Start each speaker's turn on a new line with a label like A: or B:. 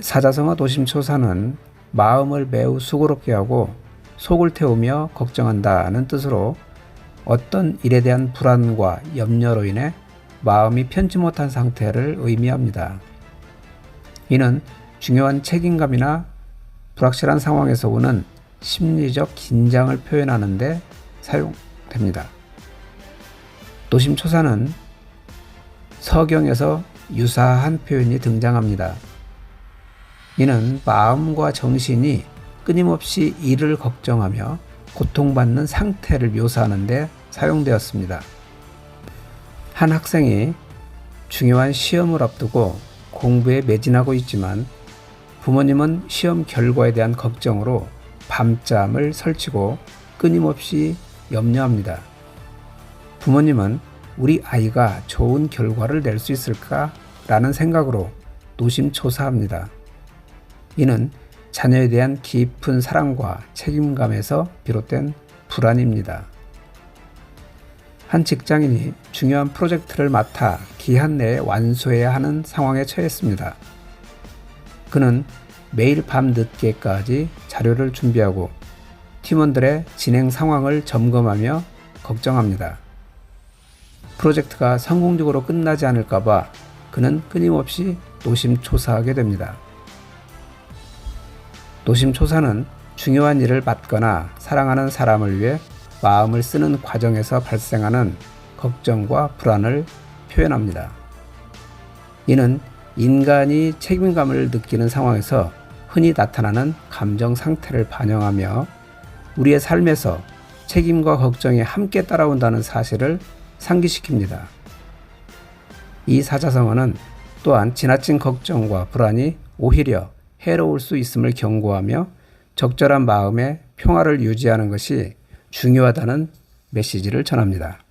A: 사자성어 도심초사는 마음을 매우 수고롭게 하고 속을 태우며 걱정한다는 뜻으로 어떤 일에 대한 불안과 염려로 인해 마음이 편치 못한 상태를 의미합니다. 이는 중요한 책임감이나 불확실한 상황에서 오는 심리적 긴장을 표현하는데 사용됩니다. 도심초사는 서경에서 유사한 표현이 등장합니다. 이는 마음과 정신이 끊임없이 이를 걱정하며 고통받는 상태를 묘사하는데 사용되었습니다. 한 학생이 중요한 시험을 앞두고 공부에 매진하고 있지만 부모님은 시험 결과에 대한 걱정으로 밤잠을 설치고 끊임없이 염려합니다. 부모님은 우리 아이가 좋은 결과를 낼 수 있을까? 라는 생각으로 노심초사합니다. 이는 자녀에 대한 깊은 사랑과 책임감에서 비롯된 불안입니다. 한 직장인이 중요한 프로젝트를 맡아 기한 내에 완수해야 하는 상황에 처했습니다. 그는 매일 밤 늦게까지 자료를 준비하고 팀원들의 진행 상황을 점검하며 걱정합니다. 프로젝트가 성공적으로 끝나지 않을까봐 그는 끊임없이 노심초사하게 됩니다. 노심초사는 중요한 일을 맡거나 사랑하는 사람을 위해 마음을 쓰는 과정에서 발생하는 걱정과 불안을 표현합니다. 이는 인간이 책임감을 느끼는 상황에서 흔히 나타나는 감정 상태를 반영하며 우리의 삶에서 책임과 걱정이 함께 따라온다는 사실을 상기시킵니다. 이 사자성어는 또한 지나친 걱정과 불안이 오히려 해로울 수 있음을 경고하며 적절한 마음의 평화를 유지하는 것이 중요하다는 메시지를 전합니다.